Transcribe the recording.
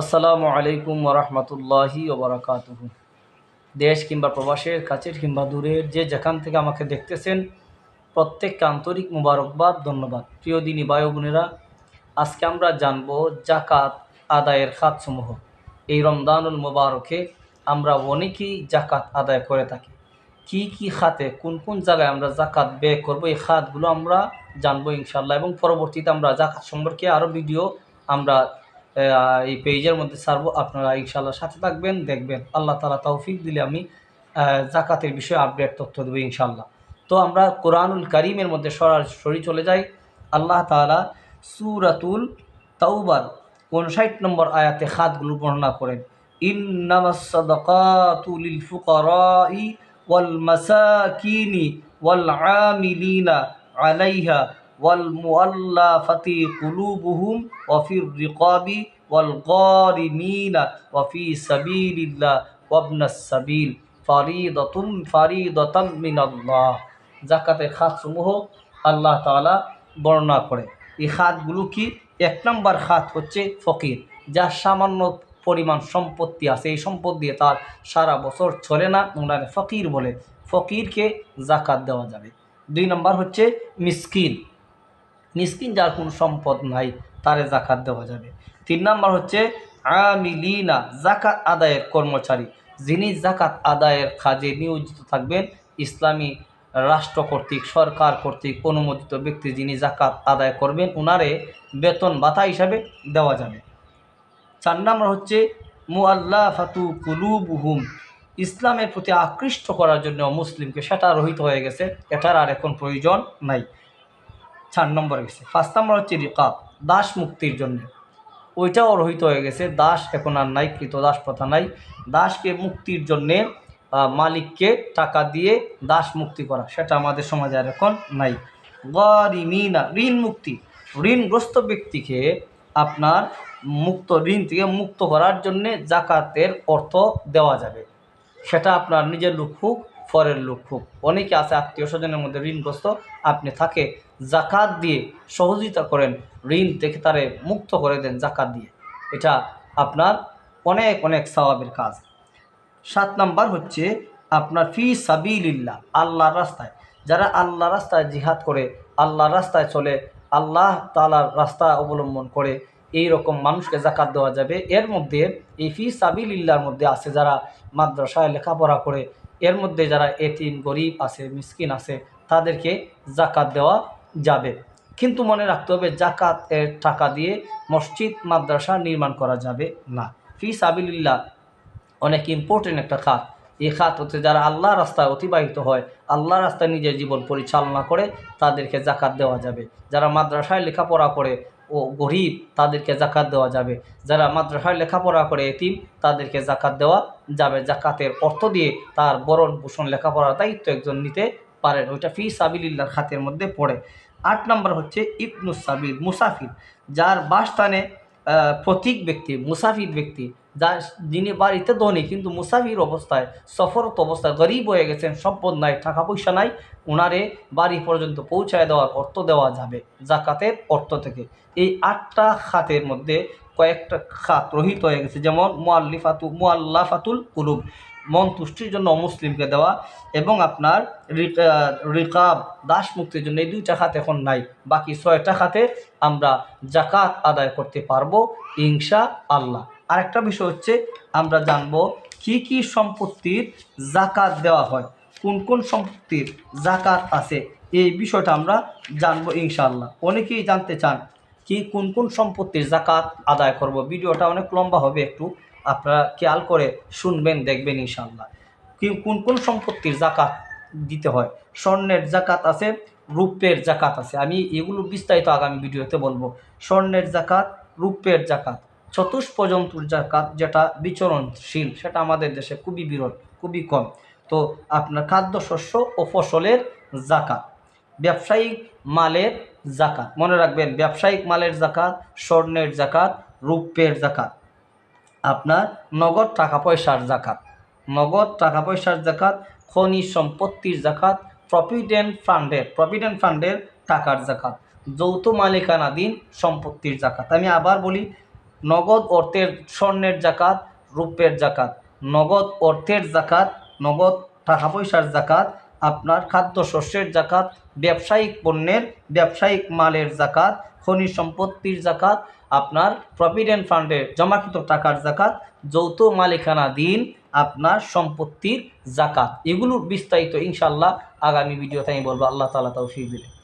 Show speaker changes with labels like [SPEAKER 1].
[SPEAKER 1] আসসালামু আলাইকুম ওরহমতুল্লাহি ওবরাকাতুহু দেশ কিংবা প্রবাসের, কাছের কিংবা দূরের যে যেখান থেকে আমাকে দেখতেছেন, প্রত্যেককে আন্তরিক মুবারকবাদ, ধন্যবাদ। প্রিয় দিনী ও বোনেরা, আজকে আমরা জানব জাকাত আদায়ের খাতসমূহ। এই রমদানুল মুবারকে আমরা অনেকেই জাকাত আদায় করে থাকি। কি কি খাতে, কোন কোন জায়গায় আমরা জাকাত ব্যয় করব, এই খাতগুলো আমরা জানব ইনশাল্লাহ এবং পরবর্তীতে আমরা জাকাত সম্পর্কে আরও ভিডিও আমরা এই পেজের মধ্যে ছাড়বো আপনারা ইনশাল্লাহ সাথে থাকবেন, দেখবেন। আল্লাহ তালা তৌফিক দিলে আমি জাকাতের বিষয়ে আপডেট তথ্য দেবো ইনশাল্লাহ তো আমরা কোরআনুল করিমের মধ্যে সরাসরি চলে যাই। আল্লাহ তালা সুরাতুল তাওবার উনষাট নম্বর আয়াতে খাতগুলো বর্ণনা করেন। ইন্নামাসাদাকাতু লিল ফুকারাই ওয়াল মাসাকিনি ওয়াল আমিলিনা আলাইহা ওয়াল মুআল্লাফাতি কুলুবুহুম ওয়া ফির রিকাবি ওয়াল গারিমিনা ওয়া ফি সাবিলিল্লাহ ওয়াবনাস সাবিল ফারিদাতুন ফারিদাতাম মিনাল্লাহ। জাকাতের খাতসমূহ আল্লাহ তাআলা বর্ণনা করে। এই খাতগুলো কি? এক নম্বর খাত হচ্ছে ফকির, যার সামান্য পরিমাণ সম্পত্তি আছে। এই সম্পদ দিয়ে তার সারা বছর চলে না ওনারে ফকির বলে। ফকিরকে জাকাত দেওয়া যাবে। দুই নম্বর হচ্ছে মিসকিন মিসকিন যার কোনো সম্পদ নাই, তারে জাকাত দেওয়া যাবে। তিন নম্বর হচ্ছে, আমিলিনা, জাকাত আদায়ের কর্মচারী। যিনি জাকাত আদায়ের কাজে নিয়োজিত থাকবেন, ইসলামী রাষ্ট্র কর্তৃক, সরকার কর্তৃক অনুমোদিত ব্যক্তি যিনি জাকাত আদায় করবেন ওনারে বেতন ভাতা হিসাবে দেওয়া যাবে। চার নম্বর হচ্ছে মুআল্লা ফাতু কুলুবুহুম। ইসলামের প্রতি আকৃষ্ট করার জন্য মুসলিমকে সেটা রহিত হয়ে গেছে, এটার আর এখন প্রয়োজন নাই। চার নম্বর গেছে। পাঁচ নম্বর হচ্ছে রিকাব, দাস মুক্তির জন্য। ওইটাও রহিত হয়ে গেছে, দাস এখন আর নাই কৃত দাস প্রথা নাই। দাসকে মুক্তির জন্যে মালিককে টাকা দিয়ে দাস মুক্তি করা, সেটা আমাদের সমাজে আর এখন নাই। গরিমিনা, ঋণ মুক্তি, ঋণগ্রস্ত ব্যক্তিকে আপনার মুক্ত, ঋণ থেকে মুক্ত করার জন্যে জাকাতের অর্থ দেওয়া যাবে। সেটা আপনার নিজের লোক হোক পরের লোক হোক অনেকে আছে আত্মীয় স্বজনের মধ্যে ঋণগ্রস্ত, আপনি তাকে জাকাত দিয়ে সহযোগিতা করেন, ঋণ থেকে তারে মুক্ত করে দেন জাকাত দিয়ে। এটা আপনার অনেক অনেক সওয়াবের কাজ। সাত নাম্বার হচ্ছে আপনার ফি সাবিলিল্লাহ, আল্লাহর রাস্তায়। যারা আল্লাহ রাস্তায় জিহাদ করে, আল্লাহর রাস্তায় চলে, আল্লাহ তালার রাস্তা অবলম্বন করে এই রকম মানুষকে জাকাত দেওয়া যাবে। এর মধ্যে এই ফি সাবিলিল্লাহর মধ্যে আছে যারা মাদ্রাসায় লেখাপড়া করে এর মধ্যে যারা এতিম, গরিব আছে, মিসকিন আছে, তাদেরকে জাকাত দেওয়া যাবে। কিন্তু মনে রাখতে হবে জাকাত এর টাকা দিয়ে মসজিদ, মাদ্রাসা নির্মাণ করা যাবে না। ফি সাবিলিল্লাহ, অনেক ইম্পর্টেন্ট একটা খাত। এই খাত হচ্ছে যারা আল্লাহ রাস্তায় অতিবাহিত হয় আল্লাহ রাস্তায় নিজের জীবন পরিচালনা করে, তাদেরকে জাকাত দেওয়া যাবে। যারা মাদ্রাসায় লেখাপড়া করে ও গরিব তাদেরকে জাকাত দেওয়া যাবে। যারা মাদ্রাসায় লেখাপড়া করে এতিম, তাদেরকে জাকাত দেওয়া যাবে। জাকাতের অর্থ দিয়ে তার বরণ পোষণ, লেখাপড়ার দায়িত্ব একজন নিতে পারেন। ওইটা ফি সাবিল্লার খাতের মধ্যে পড়ে। আট নম্বর হচ্ছে ইবনুস সাবিল, মুসাফির। যার বাসস্থানে প্রতীক ব্যক্তি, মুসাফির ব্যক্তি যা যিনি বাড়িতে ধনী, কিন্তু মুসাফির অবস্থায় সফরত অবস্থায় গরিব হয়ে গেছেন, সম্পদ নাই, টাকা পয়সা নাই ওনারে বাড়ি পর্যন্ত পৌঁছায় দেওয়ার অর্থ দেওয়া যাবে, জাকাতের অর্থ থেকে। এই আটটা খাতের মধ্যে কয়েকটা খাত রহিত হয়ে গেছে, যেমন মোয়াল্লিফাতু মোয়াল্লাফাতুল কুলুব। মন তুষ্টির জন্য অমুসলিমকে দেওয়া এবং আপনার রিকা- রিকাব দাস মুক্তির জন্য এই দুইটা খাত এখন নাই। বাকি ছয়টা খাতে আমরা জাকাত আদায় করতে পারব ইনশা আল্লাহ আরেকটা বিষয় হচ্ছে, আমরা জানব কি কি সম্পত্তির জাকাত দেওয়া হয়, কোন কোন সম্পত্তির জাকাত আছে, এই বিষয়টা আমরা জানব ইনশাআল্লাহ। অনেকেই জানতে চান কি কোন কোন সম্পত্তির জাকাত আদায় করব? ভিডিওটা অনেক লম্বা হবে একটু। আপনারা খেয়াল করে শুনবেন, দেখবেন ইনশাআল্লাহ। কি কোন কোন সম্পত্তির জাকাত দিতে হয়? স্বর্ণের জাকাত আছে, রূপের জাকাত আছে। আমি এগুলো বিস্তারিত আগামী ভিডিওতে বলব। স্বর্ণের জাকাত রূপের জাকাত চতুষ্পজন্তুর জাকাত যেটা বিচরণশীল, সেটা আমাদের দেশে খুবই বিরল, খুবই কম। তো আপনার খাদ্যশস্য ও ফসলের জাকাত ব্যবসায়িক মালের জাকাত। মনে রাখবেন ব্যবসায়িক মালের জাকাত, স্বর্ণের জাকাত, রূপের জাকাত। আপনার নগদ টাকা পয়সার জাকাত। নগদ টাকা পয়সার জাকাত খনিজ সম্পত্তির জাকাত, প্রভিডেন্ট ফান্ডের প্রভিডেন্ট ফান্ডের টাকার জাকাত, যৌথ মালিকানাধীন সম্পত্তির জাকাত। আমি আবার বলি, নগদ অর্থের স্বর্ণের জাকাত, রূপের জাকাত। নগদ অর্থের জাকাত, নগদ টাকা পয়সার জাকাত আপনার খাদ্য শস্যের জাকাত, ব্যবসায়িক পণ্যের, ব্যবসায়িক মালের জাকাত, খনি সম্পত্তির জাকাত, আপনার প্রভিডেন্ট ফান্ডের জমাকৃত টাকার জাকাত, যৌথ মালিকানা দিন, আপনার সম্পত্তির জাকাত। এগুলোর বিস্তারিত ইনশাল্লাহ আগামী ভিডিওতে আমি বলব। আল্লাহ তালা তাও দিলে।